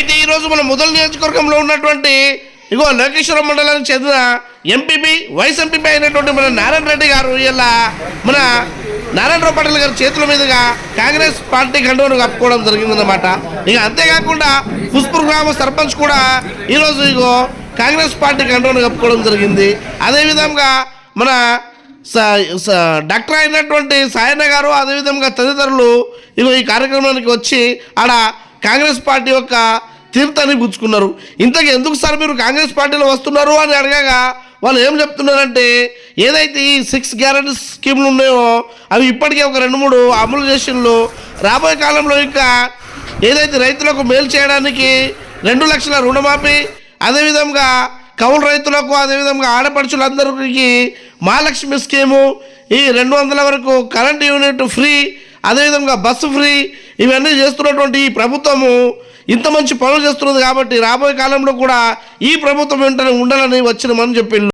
అయితే ఈరోజు మన మొదలు నియోజకవర్గంలో ఉన్నటువంటి ఇగో లోకేశ్వరం మండలానికి చెందిన ఎంపీపీ వైస్ ఎంపీపీ అయినటువంటి మన నారాయణ రెడ్డి గారు ఇలా మన నారాయణరావు పటేల్ గారి చేతుల మీదుగా కాంగ్రెస్ పార్టీ కండువను కప్పుకోవడం జరిగిందన్నమాట. ఇక అంతేకాకుండా పుష్పూర్ గ్రామ సర్పంచ్ కూడా ఈరోజు ఇగో కాంగ్రెస్ పార్టీ కండువను కప్పుకోవడం జరిగింది. అదేవిధంగా మన స- డాక్టర్ అయినటువంటి సాయన్న గారు అదేవిధంగా తదితరులు ఇగో ఈ కార్యక్రమానికి వచ్చి ఆడ కాంగ్రెస్ పార్టీ యొక్క తీర్థాన్ని పుచ్చుకున్నారు ఇంతకు ఎందుకు సార్ మీరు కాంగ్రెస్ పార్టీలో వస్తున్నారు అని అడగగా వాళ్ళు ఏం చెప్తున్నారంటే ఏదైతే ఈ సిక్స్ గ్యారెంటీ స్కీమ్లు ఉన్నాయో అవి ఇప్పటికే ఒక రెండు మూడు అమలు చేసిన్లు రాబోయే కాలంలో ఇంకా ఏదైతే రైతులకు మేలు చేయడానికి రెండు లక్షల రుణమాఫీ అదేవిధంగా కౌలు రైతులకు అదేవిధంగా ఆడపడుచులందరికీ మహాలక్ష్మి స్కీము ఈ రెండు వందల వరకు కరెంట్ యూనిట్ ఫ్రీ అదేవిధంగా బస్సు ఫ్రీ ఇవన్నీ చేస్తున్నటువంటి ఈ ప్రభుత్వము ఇంత మంచి పనులు చేస్తున్నది కాబట్టి రాబోయే కాలంలో కూడా ఈ ప్రభుత్వం వెంటనే ఉండాలని వచ్చిన మనం చెప్పిండు